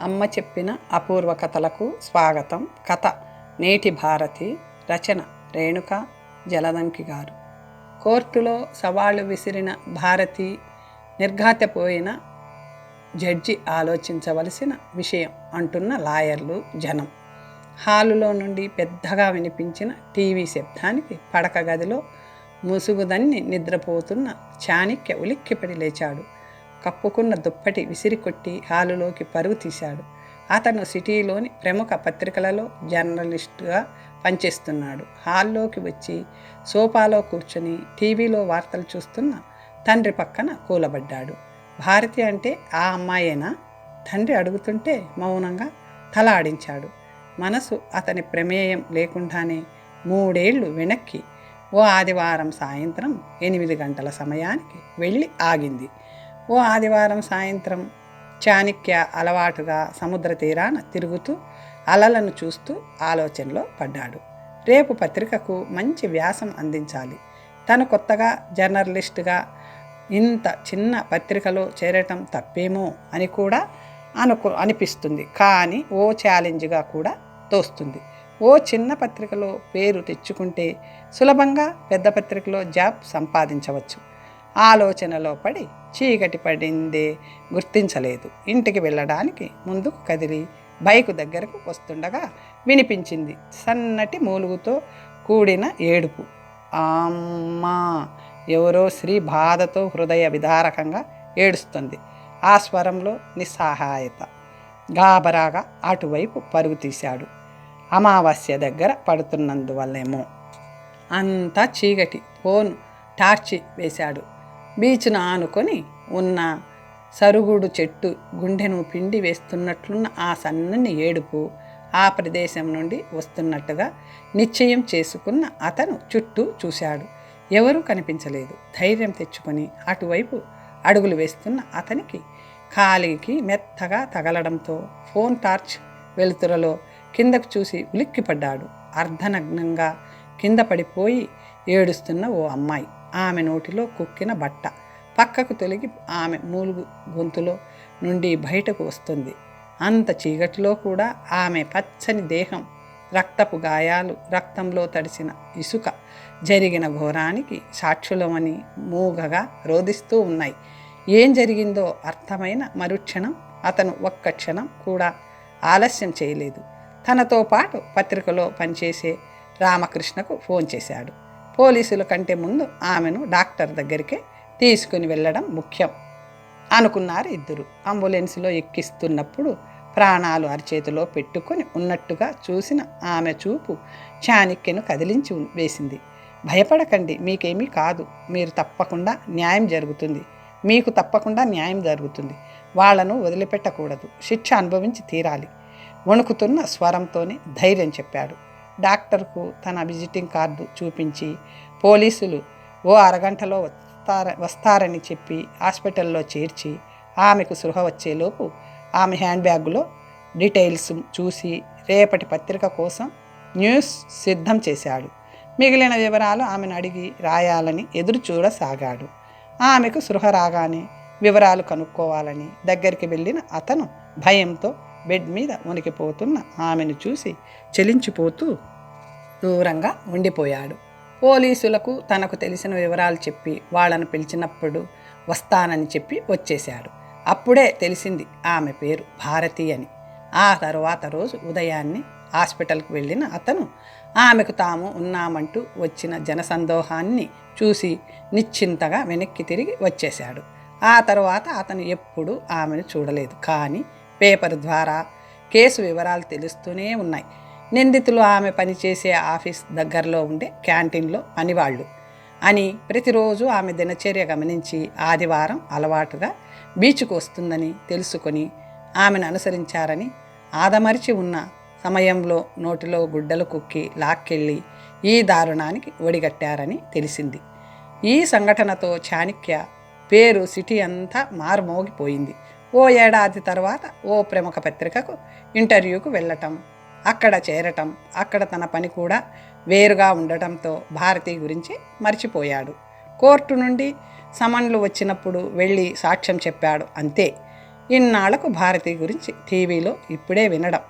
అమ్మ చెప్పిన అపూర్వ కథలకు స్వాగతం. కథ నేటి భారతి రచన రేణుక జలదంకి గారు. కోర్టులో సవాళ్ళు విసిరిన భారతి నిర్ఘాతపోయిన జడ్జి ఆలోచించవలసిన విషయం అంటున్న లాయర్లు జనం. హాలులో నుండి పెద్దగా వినిపించిన టీవీ శబ్దానికి పడక గదిలో ముసుగుదన్ని నిద్రపోతున్న చాణిక్య ఉలిక్కిపడి లేచాడు. కప్పుకున్న దుప్పటి విసిరికొట్టి హాలులోకి పరుగు తీశాడు. అతను సిటీలోని ప్రముఖ పత్రికలలో జర్నలిస్టుగా పనిచేస్తున్నాడు. హాల్లోకి వచ్చి సోఫాలో కూర్చొని టీవీలో వార్తలు చూస్తున్న తండ్రి పక్కన కూలబడ్డాడు. భారతి అంటే ఆ అమ్మాయేనా? తండ్రి అడుగుతుంటే మౌనంగా తల ఆడించాడు మనసు అతని ప్రమేయం లేకుండానే మూడేళ్ళు వెనక్కి ఓ ఆదివారం సాయంత్రం ఎనిమిది గంటల సమయానికి వెళ్ళి ఆగింది. ఓ ఆదివారం సాయంత్రం చాణిక్య అలవాటుగా సముద్ర తీరాన తిరుగుతూ అలలను చూస్తూ ఆలోచనలో పడ్డాడు. రేపు పత్రికకు మంచి వ్యాసం అందించాలి. తను కొత్తగా జర్నలిస్టుగా ఇంత చిన్న పత్రికలో చేరటం తప్పేమో అని కూడా అనుకు అనిపిస్తుంది. కానీ ఓ ఛాలెంజ్గా కూడా తోస్తుంది. ఓ చిన్న పత్రికలో పేరు తెచ్చుకుంటే సులభంగా పెద్ద పత్రికలో జాబ్ సంపాదించవచ్చు. ఆలోచనలో పడి చీకటి పడిందే గుర్తించలేదు. ఇంటికి వెళ్ళడానికి ముందుకు కదిలి బైకు దగ్గరకు వస్తుండగా వినిపించింది సన్నటి మూలుగుతో కూడిన ఏడుపు. అమ్మా! ఎవరో స్త్రీ బాధతో హృదయ విదారకంగా ఏడుస్తుంది. ఆ స్వరంలో నిస్సహాయత. గాబరాగా అటువైపు పరుగు తీశాడు. అమావాస్య దగ్గర పడుతున్నందువల్లేమో. అంతా చీకటి. ఫోన్ టార్చి వేశాడు. బీచ్ను ఆనుకొని ఉన్న సరుగుడు చెట్టు గుండెను పిండి వేస్తున్నట్లున్న ఆ సన్నని ఏడుపు ఆ ప్రదేశం నుండి వస్తున్నట్టుగా నిశ్చయం చేసుకున్న అతను చుట్టూ చూశాడు. ఎవరూ కనిపించలేదు. ధైర్యం తెచ్చుకొని అటువైపు అడుగులు వేస్తున్న అతనికి కాలికి మెత్తగా తగలడంతో ఫోన్ టార్చ్ వెలుతురలో కిందకు చూసి ఉలిక్కిపడ్డాడు. అర్ధనగ్నంగా కింద పడిపోయి ఏడుస్తున్న ఓ అమ్మాయి. ఆమె నోటిలో కుక్కిన బట్ట. పక్కకు తొలగి ఆమె మూలుగు గొంతులో నుండి బయటకు వస్తుంది. అంత చీకటిలో కూడా ఆమె పచ్చని దేహం రక్తపు గాయాలు రక్తంలో తడిసిన ఇసుక జరిగిన ఘోరానికి సాక్షులమని మూగగా రోధిస్తూ ఉన్నాయి. ఏం జరిగిందో అర్థమైన మరుక్షణం అతను ఒక్క క్షణం కూడా ఆలస్యం చేయలేదు. తనతో పాటు పత్రికలో పనిచేసే రామకృష్ణకు ఫోన్ చేశాడు. పోలీసుల కంటే ముందు ఆమెను డాక్టర్ దగ్గరికే తీసుకుని వెళ్ళడం ముఖ్యం అనుకున్నారు ఇద్దరు. అంబులెన్స్లో ఎక్కిస్తున్నప్పుడు ప్రాణాలు అరచేతిలో పెట్టుకొని ఉన్నట్టుగా చూసిన ఆమె చూపు చాణిక్యను కదిలించి వేసింది. భయపడకండి మీకేమీ కాదు. మీరు తప్పకుండా న్యాయం జరుగుతుంది. మీకు తప్పకుండా న్యాయం జరుగుతుంది. వాళ్ళను వదిలిపెట్టకూడదు. శిక్ష అనుభవించి తీరాలి. వణుకుతున్న స్వరంతోనే ధైర్యం చెప్పాడు. డాక్టర్కు తన విజిటింగ్ కార్డు చూపించి పోలీసులు ఓ అరగంటలో వస్తార వస్తారని చెప్పి హాస్పిటల్లో చేర్చి ఆమెకు సృహ వచ్చేలోపు ఆమె హ్యాండ్ బ్యాగులో డీటెయిల్స్ చూసి రేపటి పత్రిక కోసం న్యూస్ సిద్ధం చేశాడు. మిగిలిన వివరాలు ఆమెను అడిగి రాయాలని ఎదురు చూడసాగాడు. ఆమెకు సృహ రాగానే వివరాలు కనుక్కోవాలని దగ్గరికి వెళ్ళిన అతను భయంతో బెడ్ మీద మునిగిపోతున్న ఆమెను చూసి చెలించిపోతూ దూరంగా ఉండిపోయాడు. పోలీసులకు తనకు తెలిసిన వివరాలు చెప్పి వాళ్ళను పిలిచినప్పుడు వస్తానని చెప్పి వచ్చేశాడు. అప్పుడే తెలిసింది ఆమె పేరు భారతి అని. ఆ తరువాత రోజు ఉదయాన్నే హాస్పిటల్కి వెళ్ళిన అతను ఆమెకు తాము ఉన్నామంటూ వచ్చిన జనసందోహాన్ని చూసి నిశ్చింతగా వెనక్కి తిరిగి వచ్చేశాడు. ఆ తర్వాత అతను ఎప్పుడూ ఆమెను చూడలేదు. కానీ పేపర్ ద్వారా కేసు వివరాలు తెలుస్తూనే ఉన్నాయి. నిందితులు ఆమె పనిచేసే ఆఫీస్ దగ్గరలో ఉండే క్యాంటీన్లో పనివాళ్ళు అని ప్రతిరోజు ఆమె దినచర్య గమనించి ఆదివారం అలవాటుగా బీచ్కు వస్తుందని తెలుసుకొని ఆమెను అనుసరించారని ఆదమరిచి ఉన్న సమయంలో నోటిలో గుడ్డలు కుక్కి లాక్కెళ్ళి ఈ దారుణానికి ఒడిగట్టారని తెలిసింది. ఈ సంఘటనతో చాణిక్య పేరు సిటీ అంతా మారుమోగిపోయింది. ఓ ఏడాది తర్వాత ఓ ప్రముఖ పత్రికకు ఇంటర్వ్యూకు వెళ్ళటం అక్కడ చేరటం అక్కడ తన పని కూడా వేరుగా ఉండటంతో భారతి గురించి మర్చిపోయాడు. కోర్టు నుండి సమన్లు వచ్చినప్పుడు వెళ్ళి సాక్ష్యం చెప్పాడు అంతే. ఇన్నాళ్ళకు భారతి గురించి టీవీలో ఇప్పుడే వినడం.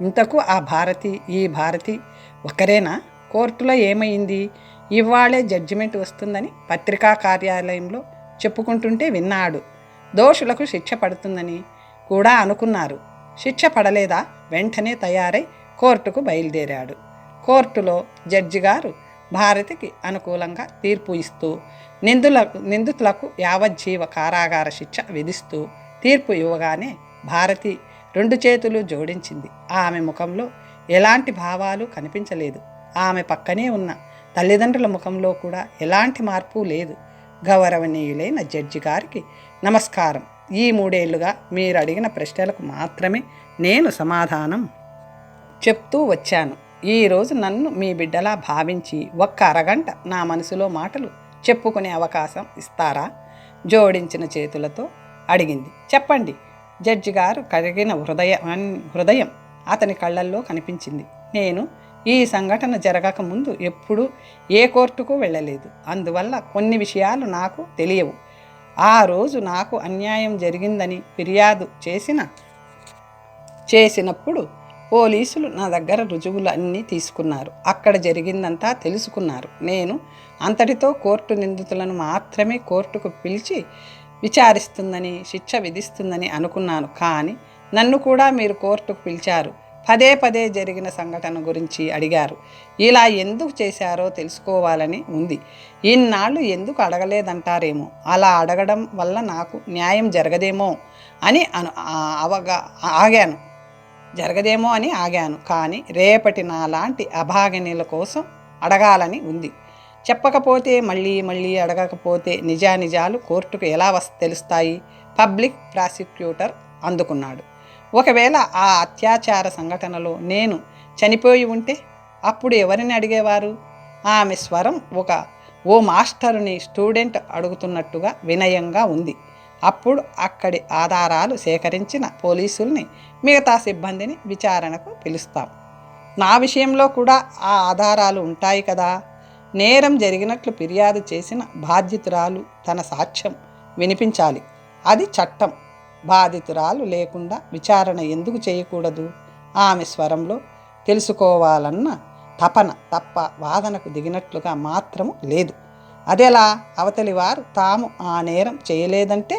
ఇంతకు ఆ భారతి ఈ భారతి ఒకరేనా? కోర్టులో ఏమైంది? ఇవాళే జడ్జిమెంట్ వస్తుందని పత్రికా కార్యాలయంలో చెప్పుకుంటుంటే విన్నాడు. దోషులకు శిక్ష పడుతుందని కూడా అనుకున్నారు. శిక్ష పడలేదా? వెంటనే తయారై కోర్టుకు బయలుదేరాడు. కోర్టులో జడ్జి గారు భారతికి అనుకూలంగా తీర్పు ఇస్తూ నిందుల నిందితులకు యావజ్జీవ కారాగార శిక్ష విధిస్తూ తీర్పు ఇవ్వగానే భారతి రెండు చేతులు జోడించింది. ఆమె ముఖంలో ఎలాంటి భావాలు కనిపించలేదు. ఆమె పక్కనే ఉన్న తల్లిదండ్రుల ముఖంలో కూడా ఎలాంటి మార్పు లేదు. గౌరవనీయులైన జడ్జి గారికి నమస్కారం. ఈ మూడేళ్ళుగా మీరు అడిగిన ప్రశ్నలకు మాత్రమే నేను సమాధానం చెప్తూ వచ్చాను. ఈరోజు నన్ను మీ బిడ్డలా భావించి ఒక్క అరగంట నా మనసులో మాటలు చెప్పుకునే అవకాశం ఇస్తారా? జోడించిన చేతులతో అడిగింది. చెప్పండి. జడ్జి గారు కరిగిన హృదయం హృదయం అతని కళ్ళల్లో కనిపించింది. నేను ఈ సంఘటన జరగక ముందు ఎప్పుడూ ఏ కోర్టుకు వెళ్ళలేదు. అందువల్ల కొన్ని విషయాలు నాకు తెలియవు. ఆ రోజు నాకు అన్యాయం జరిగిందని ఫిర్యాదు చేసిన చేసినప్పుడు పోలీసులు నా దగ్గర రుజువులు అన్నీ తీసుకున్నారు. అక్కడ జరిగిందంతా తెలుసుకున్నారు. నేను అంతటితో కోర్టు నిందితులను మాత్రమే కోర్టుకు పిలిచి విచారిస్తుందని శిక్ష విధిస్తుందని అనుకున్నాను. కానీ నన్ను కూడా మీరు కోర్టుకు పిలిచారు. పదే పదే జరిగిన సంఘటన గురించి అడిగారు. ఇలా ఎందుకు చేశారో తెలుసుకోవాలని ఉంది. ఇన్నాళ్ళు ఎందుకు అడగలేదంటారేమో? అలా అడగడం వల్ల నాకు న్యాయం జరగదేమో అని అను అవగా ఆగాను. జరగదేమో అని ఆగాను. కానీ రేపటి నా లాంటి అభాగినీల కోసం అడగాలని ఉంది. చెప్పకపోతే మళ్ళీ మళ్ళీ అడగకపోతే నిజానిజాలు కోర్టుకు ఎలా వస్ తెలుస్తాయి? పబ్లిక్ ప్రాసిక్యూటర్ అందుకున్నాడు. ఒకవేళ ఆ అత్యాచార సంఘటనలో నేను చనిపోయి ఉంటే అప్పుడు ఎవరిని అడిగేవారు? ఆమె స్వరం ఒక ఓ మాస్టరుని స్టూడెంట్ అడుగుతున్నట్టుగా వినయంగా ఉంది. అప్పుడు అక్కడి ఆధారాలు సేకరించిన పోలీసుల్ని మిగతా సిబ్బందిని విచారణకు పిలుస్తాం. నా విషయంలో కూడా ఆ ఆధారాలు ఉంటాయి కదా? నేరం జరిగినట్లు ఫిర్యాదు చేసిన బాధ్యతురాలు తన సాక్ష్యం వినిపించాలి. అది చట్టం. బాధితురాలు లేకుండా విచారణ ఎందుకు చేయకూడదు? ఆమె స్వరంలో తెలుసుకోవాలన్న తపన తప్ప వాదనకు దిగినట్లుగా మాత్రము లేదు. అదెలా? అవతలి వారు తాము ఆ నేరం చేయలేదంటే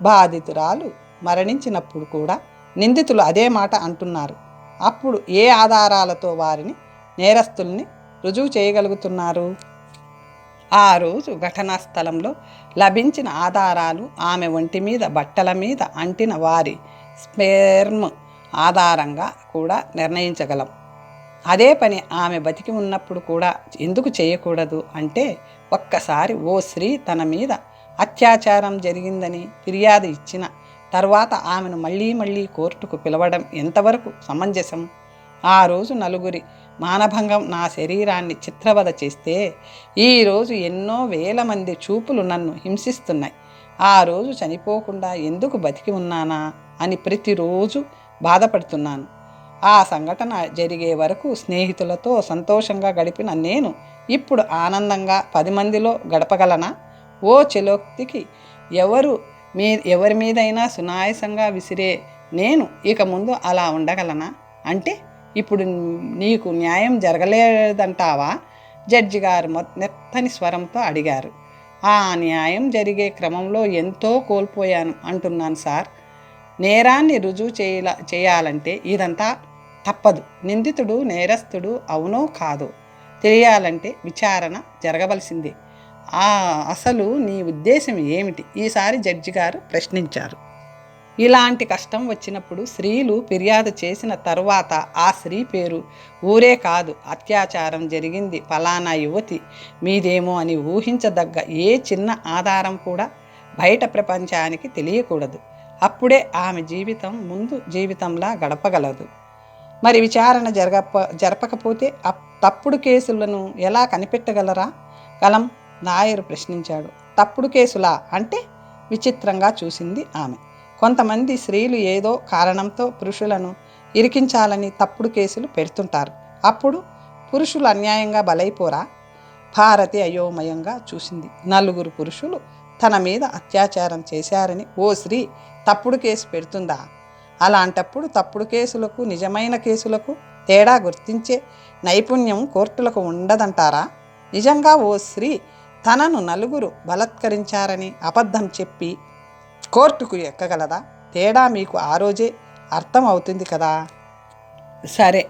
బాధితురాలు మరణించినప్పుడు కూడా నిందితులు అదే మాట అంటున్నారు. అప్పుడు ఏ ఆధారాలతో వారిని నేరస్తుల్ని రుజువు చేయగలుగుతున్నారు? ఆ రోజు ఘటనా స్థలంలో లభించిన ఆధారాలు ఆమె ఒంటి మీద బట్టల మీద అంటిన వారి స్పెర్మ్ ఆధారంగా కూడా నిర్ణయించగలం. అదే పని ఆమె బతికి ఉన్నప్పుడు కూడా ఎందుకు చేయకూడదు అంటే ఒక్కసారి ఓ స్త్రీ తన మీద అత్యాచారం జరిగిందని ఫిర్యాదు ఇచ్చిన తర్వాత ఆమెను మళ్ళీ మళ్ళీ కోర్టుకు పిలవడం ఎంతవరకు సమంజసం? ఆ రోజు నలుగురి మానభంగం నా శరీరాన్ని చిత్రవద చేస్తే ఈరోజు ఎన్నో వేల మంది చూపులు నన్ను హింసిస్తున్నాయి. ఆ రోజు చనిపోకుండా ఎందుకు బతికి ఉన్నానా అని ప్రతిరోజు బాధపడుతున్నాను. ఆ సంఘటన జరిగే వరకు స్నేహితులతో సంతోషంగా గడిపిన నేను ఇప్పుడు ఆనందంగా పది మందిలో గడపగలనా? ఓ చెలోక్తికి ఎవరు మీ ఎవరి మీదైనా సునాయసంగా విసిరే నేను ఇక ముందు అలా ఉండగలనా? అంటే ఇప్పుడు నీకు న్యాయం జరగలేదంటావా? జడ్జి గారు నెత్తని స్వరంతో అడిగారు. ఆ న్యాయం జరిగే క్రమంలో ఎంతో కోల్పోయాను అంటున్నాను సార్. నేరాన్ని రుజువు చేయాల చేయాలంటే ఇదంతా తప్పదు. నిందితుడు నేరస్తుడు అవునో కాదో తెలియాలంటే విచారణ జరగవలసిందే. ఆ అసలు నీ ఉద్దేశం ఏమిటి? ఈసారి జడ్జి గారు ప్రశ్నించారు. ఇలాంటి కష్టం వచ్చినప్పుడు స్త్రీలు ఫిర్యాదు చేసిన తరువాత ఆ స్త్రీ పేరు ఊరే కాదు అత్యాచారం జరిగింది ఫలానా యువతి మీదేమో అని ఊహించదగ్గ ఏ చిన్న ఆధారం కూడా బయట ప్రపంచానికి తెలియకూడదు. అప్పుడే ఆమె జీవితం ముందు జీవితంలా గడపగలదు. మరి విచారణ జరగప జరపకపోతే తప్పుడు కేసులను ఎలా కనిపెట్టగలరా? కలం నాయరు ప్రశ్నించాడు. తప్పుడు కేసులా? అంటే విచిత్రంగా చూసింది ఆమె. కొంతమంది స్త్రీలు ఏదో కారణంతో పురుషులను ఇరికించాలని తప్పుడు కేసులు పెడుతుంటారు. అప్పుడు పురుషులు అన్యాయంగా బలైపోరా? భారతి అయోమయంగా చూసింది. నలుగురు పురుషులు తన మీద అత్యాచారం చేశారని ఓ స్త్రీ తప్పుడు కేసు పెడుతుందా? అలాంటప్పుడు తప్పుడు కేసులకు నిజమైన కేసులకు తేడా గుర్తించే నైపుణ్యం కోర్టులకు ఉండదంటారా? నిజంగా ఓ స్త్రీ తనను నలుగురు బలత్కరించారని అబద్ధం చెప్పి కోర్టుకు ఎక్కగలదా? తేడా మీకు ఆ రోజే అర్థం అవుతుంది కదా? సరే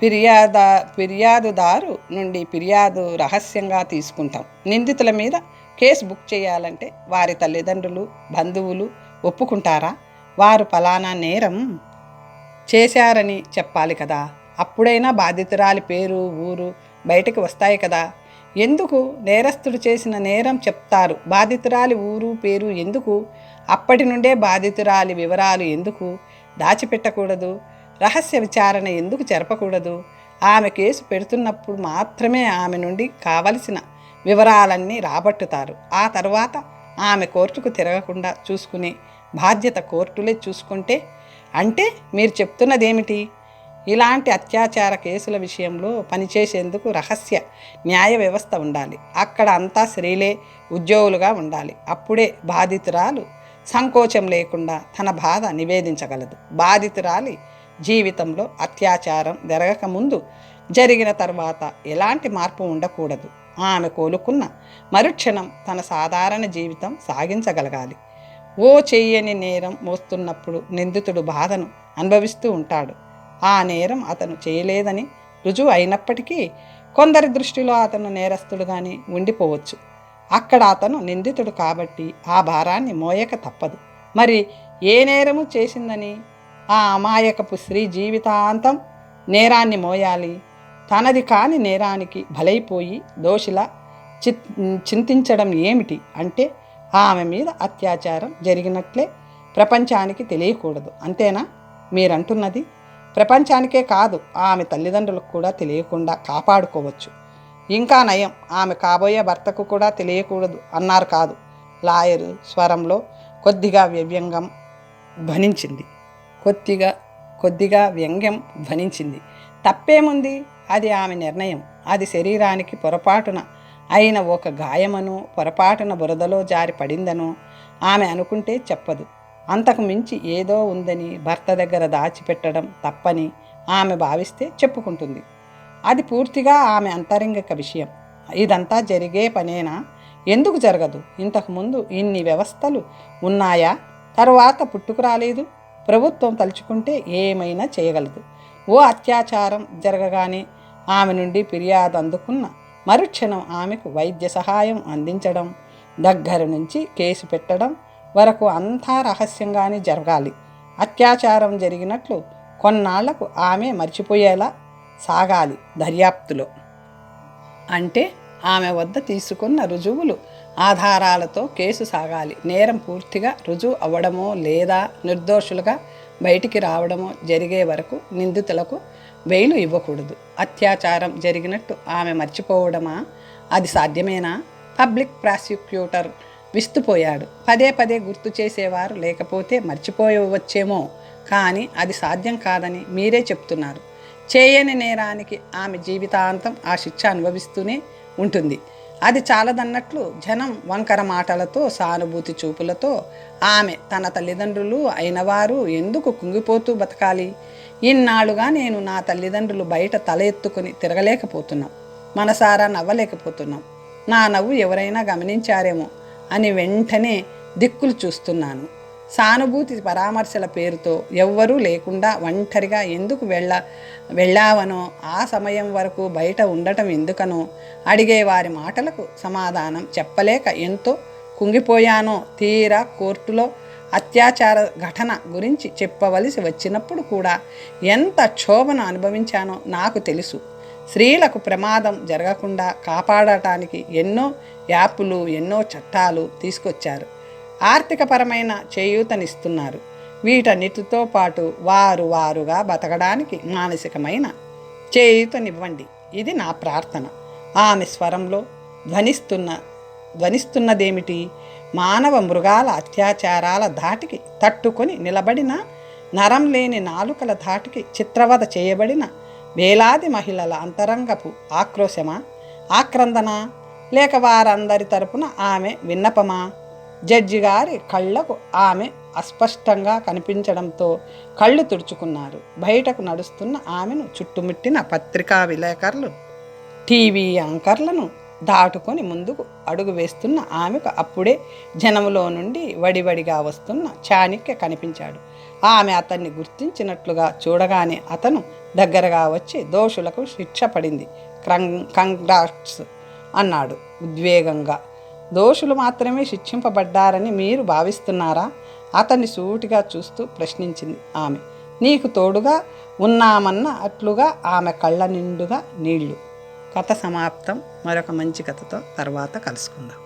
ఫిర్యాదా ఫిర్యాదుదారు నుండి ఫిర్యాదు రహస్యంగా తీసుకుంటాం. నిందితుల మీద కేసు బుక్ చేయాలంటే వారి తల్లిదండ్రులు బంధువులు ఒప్పుకుంటారా? వారు ఫలానా నేరం చేశారని చెప్పాలి కదా? అప్పుడైనా బాధితురాలి పేరు ఊరు బయటకు వస్తాయి కదా? ఎందుకు నేరస్తుడు చేసిన నేరం చెప్తారు? బాధితురాలి ఊరు పేరు ఎందుకు అప్పటి నుండే బాధితురాలి వివరాలు ఎందుకు? దాచిపెట్టకూడదు. రహస్య విచారణ ఎందుకు జరపకూడదు? ఆమె కేసు పెడుతున్నప్పుడు మాత్రమే ఆమె నుండి కావలసిన వివరాలన్నీ రాబట్టుతారు. ఆ తర్వాత ఆమె కోర్టుకు తిరగకుండా చూసుకునే బాధ్యత కోర్టులే చూసుకుంటే అంటే మీరు చెప్తున్నదేమిటి? ఇలాంటి అత్యాచార కేసుల విషయంలో పనిచేసేందుకు రహస్య న్యాయ వ్యవస్థ ఉండాలి. అక్కడ అంతా స్త్రీలే ఉద్యోగులుగా ఉండాలి. అప్పుడే బాధితురాలు సంకోచం లేకుండా తన బాధ నివేదించగలదు. బాధితురాలి జీవితంలో అత్యాచారం జరగకముందు జరిగిన తర్వాత ఎలాంటి మార్పు ఉండకూడదు. ఆమె కోలుకున్న మరుక్షణం తన సాధారణ జీవితం సాగించగలగాలి. ఓ చెయ్యని నేరం మోస్తున్నప్పుడు నిందితుడు బాధను అనుభవిస్తూ ఉంటాడు. ఆ నేరం అతను చేయలేదని రుజువు అయినప్పటికీ కొందరి దృష్టిలో అతను నేరస్తుడుగానే ఉండిపోవచ్చు. అక్కడ అతను నిందితుడు కాబట్టి ఆ భారాన్ని మోయక తప్పదు. మరి ఏ నేరము చేసిందని? ఆ అమాయకపు స్త్రీ జీవితాంతం నేరాన్ని మోయాలి. తనది కాని నేరానికి బలైపోయి దోషిలా చి చింతించడం ఏమిటి? అంటే ఆమె మీద అత్యాచారం జరిగినట్లే ప్రపంచానికి తెలియకూడదు. అంతేనా? మీరంటున్నది? ప్రపంచానికే కాదు ఆమె తల్లిదండ్రులకు కూడా తెలియకుండా కాపాడుకోవచ్చు. ఇంకా నయం. ఆమె కాబోయే భర్తకు కూడా తెలియకూడదు అన్నారు కాదు. లాయరు స్వరంలో కొద్దిగా వ్యవ్యంగం ధ్వనించింది. కొద్దిగా కొద్దిగా వ్యంగ్యం ధ్వనించింది. తప్పేముంది? అది ఆమె నిర్ణయం. అది శరీరానికి పొరపాటున అయిన ఒక గాయమను పొరపాటున బురదలో జారి పడిందనో ఆమె అనుకుంటే చెప్పదు. అంతకు మించి ఏదో ఉందని భర్త దగ్గర దాచిపెట్టడం తప్పని ఆమె భావిస్తే చెప్పుకుంటుంది. అది పూర్తిగా ఆమె అంతరంగిక విషయం. ఇదంతా జరిగే పనేనా? ఎందుకు జరగదు? ఇంతకుముందు ఇన్ని వ్యవస్థలు ఉన్నాయా? తరువాత పుట్టుకురాలేదు ప్రభుత్వం తలుచుకుంటే ఏమైనా చేయగలదు. ఓ అత్యాచారం జరగగానే ఆమె నుండి ఫిర్యాదు అందుకున్న మరుక్షణం ఆమెకు వైద్య సహాయం అందించడం దగ్గర నుంచి కేసు పెట్టడం వరకు అంతా రహస్యంగానే జరగాలి. అత్యాచారం జరిగినట్లు కొన్నాళ్ళకు ఆమె మర్చిపోయేలా సాగాలి దర్యాప్తులో. అంటే ఆమె వద్ద తీసుకున్న రుజువులు ఆధారాలతో కేసు సాగాలి. నేరం పూర్తిగా రుజువు అవ్వడమో లేదా నిర్దోషులుగా బయటికి రావడమో జరిగే వరకు నిందితులకు బెయిలు ఇవ్వకూడదు. అత్యాచారం జరిగినట్టు ఆమె మర్చిపోవడమా? అది సాధ్యమేనా? పబ్లిక్ ప్రాసిక్యూటర్ విస్తుపోయాడు. పదే పదే గుర్తు చేసేవారు లేకపోతే మర్చిపోయవచ్చేమో. కానీ అది సాధ్యం కాదని మీరే చెప్తున్నారు. చేయని నేరానికి ఆమె జీవితాంతం ఆ శిక్ష అనుభవిస్తూనే ఉంటుంది. అది చాలదన్నట్లు జనం వంకర మాటలతో సానుభూతి చూపులతో ఆమె తన తల్లిదండ్రులు అయినవారు ఎందుకు కుంగిపోతూ బతకాలి? ఇన్నాళ్ళుగా నేను నా తల్లిదండ్రులు బయట తల ఎత్తుకుని తిరగలేకపోతున్నాం. మనసారా నవ్వలేకపోతున్నాం. నా నవ్వు ఎవరైనా గమనించారేమో అని వెంటనే దిక్కులు చూస్తున్నాను. సానుభూతి పరామర్శల పేరుతో ఎవ్వరూ లేకుండా ఒంటరిగా ఎందుకు వెళ్ళ వెళ్ళావనో ఆ సమయం వరకు బయట ఉండటం ఎందుకనో అడిగే వారి మాటలకు సమాధానం చెప్పలేక ఎంతో కుంగిపోయానో తీరా కోర్టులో అత్యాచార ఘటన గురించి చెప్పవలసి వచ్చినప్పుడు కూడా ఎంత క్షోభను అనుభవించానో నాకు తెలుసు. స్త్రీలకు ప్రమాదం జరగకుండా కాపాడటానికి ఎన్నో యాప్లు ఎన్నో చట్టాలు తీసుకొచ్చారు. ఆర్థికపరమైన చేయూతనిస్తున్నారు. వీటన్నిటితో పాటు వారు వారుగా బతకడానికి మానసికమైన చేయూతనివ్వండి. ఇది నా ప్రార్థన. ఆమె స్వరంలో ధ్వనిస్తున్న ధ్వనిస్తున్నదేమిటి? మానవ మృగాల అత్యాచారాల ధాటికి తట్టుకొని నిలబడిన నరం లేని నాలుకల ధాటికి చిత్రవద చేయబడిన వేలాది మహిళల అంతరంగపు ఆక్రోశమా? ఆక్రందన? లేక వారందరి తరపున ఆమె విన్నపమా? జడ్జి గారి కళ్ళకు ఆమె అస్పష్టంగా కనిపించడంతో కళ్ళు తుడుచుకున్నారు. బయటకు నడుస్తున్న ఆమెను చుట్టుముట్టిన పత్రికా విలేకరులు టీవీ యాంకర్లను దాటుకొని ముందుకు అడుగు వేస్తున్న ఆమెకు అప్పుడే జనములో నుండి వడివడిగా వస్తున్న చాణిక్య కనిపించాడు. ఆమె అతన్ని గుర్తించినట్లుగా చూడగానే అతను దగ్గరగా వచ్చి దోషులకు శిక్ష పడింది. కంగ్రాట్స్ అన్నాడు ఉద్వేగంగా. దోషులు మాత్రమే శిక్షింపబడ్డారని మీరు భావిస్తున్నారా? అతన్ని సూటిగా చూస్తూ ప్రశ్నించింది ఆమె. నీకు తోడుగా ఉన్నామన్న అట్లుగా ఆమె కళ్ళ నిండుగా నీళ్ళు. కథ సమాప్తం. మరొక మంచి కథతో తర్వాత కలుసుకుందాం.